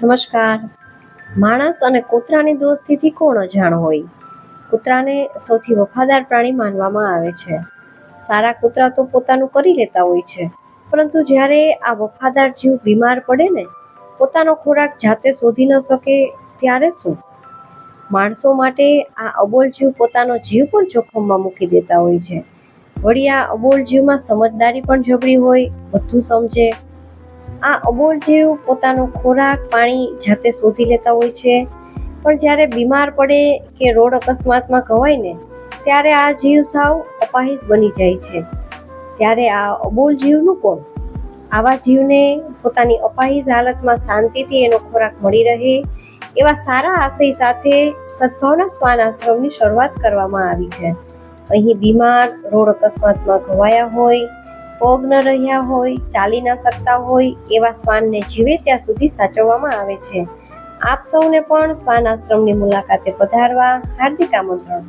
નમસ્કાર. માણસ અને કૂતરાની દોસ્તીથી કોણ અજાણ હોય? કૂતરાને સૌથી વફાદાર પ્રાણી માનવામાં આવે છે. સારા કૂતરા તો પોતાનું કરી લેતા હોય છે, પરંતુ જ્યારે આ વફાદાર જીવ બીમાર પડે ને, પોતાનો ખોરાક જાતે શોધી ન શકે, ત્યારે શું? માણસો માટે આ અબોલ જીવ પોતાનો જીવ પણ જોખમમાં મૂકી દેતા હોય છે. વળી આ અબોલ જીવમાં સમજદારી પણ જબરી હોય, બધું સમજે આ અબોલ જીવ પોતાનો ખોરાક પાણી જાતે શોધી લેતા હોય છે. પણ જ્યારે બીમાર પડે કે રોડ અકસ્માતમાં ઘવાય ને, ત્યારે આ જીવ સાવ અપાહિસ બની જાય છે. ત્યારે આ અબોલ જીવનું કોણ? આવા જીવને પોતાની અપાહિજ હાલતમાં શાંતિથી એનો ખોરાક મળી રહે એવા સારા આશય સાથે સદભાવના શ્વાન આશ્રમની શરૂઆત કરવામાં આવી છે. અહીં બીમાર, રોડ અકસ્માતમાં ઘવાયા હોય પગ ન રહ્યા હોય, ચાલી ના શકતા હોય એવા શ્વાનને જીવે ત્યાં સુધી સાચવવામાં આવે છે. આપ સૌને પણ શ્વાન આશ્રમની મુલાકાતે પધારવા હાર્દિક આમંત્રણ.